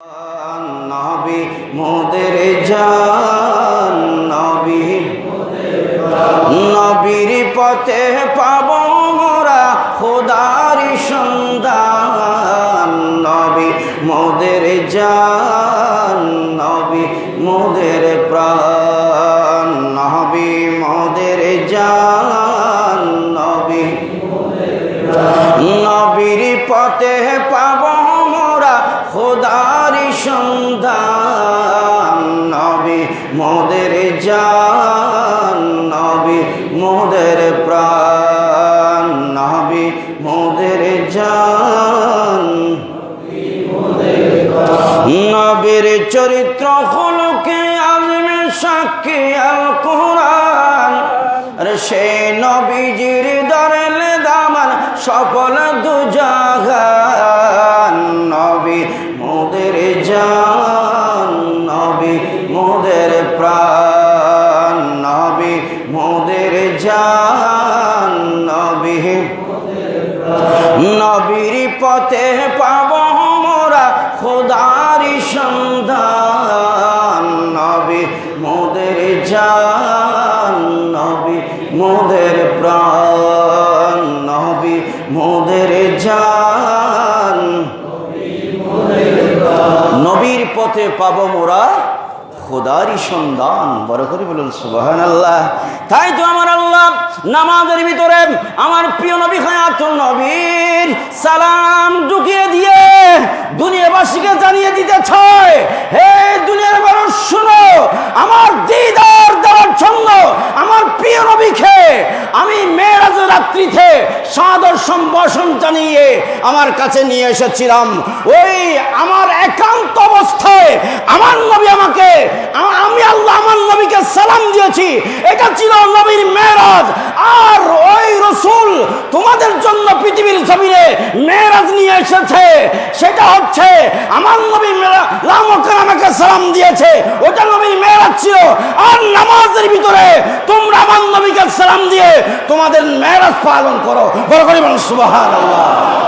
নবী, মোদের নবী। নবীর পথে পাব মোরা, খোদারি সন্ধান নবী। মোদের জান নবী, মোদের প্রাণ মোদের জান, নবী মোদের প্রাণ, নবী মোদের জান, নবীর চরিত্র হলকে আলমে সাক্ষী আল কোরআন। সেই নবীজির দরলে দামান সফল দুজাগান নবীর পথে পাব মোরা খোদারি সন্ধান। নবী মোদের জান, নবী মোদের প্রাণ, নবী মোদের জান। নবীর পথে পাব মোরা খোদারি সন্ধান। বড় করে বলুন সুবাহান আল্লাহ তাই তো আমার আল্লাহ নামাজের ভিতরে আমার প্রিয় নবী হায়াতুল নবীর সালাম ঢুকিয়ে দিয়ে দুনিয়াবাসীকে জানিয়ে দিতে ছয় হে দুনিয়ার মানুষ, শুনো, আমার দিদার দেওয়ার জন্য আমার প্রিয় নবীকে আমি মেয়েরাজ রাত্রিতে সাদর সম্ভাষণ জানিয়ে আমার কাছে নিয়ে এসেছিলাম। ওই আমার একান্ত অবস্থায় আমার নবী আমাকে আ- আমি আল্লাহ আমার নবীকে সালাম দিয়েছি। এটা ছিল নবীর মেয়েরাজ। আর ওই রসুল তোমাদের জন্য পৃথিবীর জমিনে মেয়েরাজ নিয়ে এসেছে। সেটা হচ্ছে আমার নবী আমাকে সালাম দিয়েছে। ওটা নবীর মেয়েরাজ ছিল। আর নামাজের ভিতরে তোমরা আমার নবীকে সালাম দিয়ে তোমাদের মেয়েরাজ পালন করো। বড় করে বলো সুবহানাল্লাহ।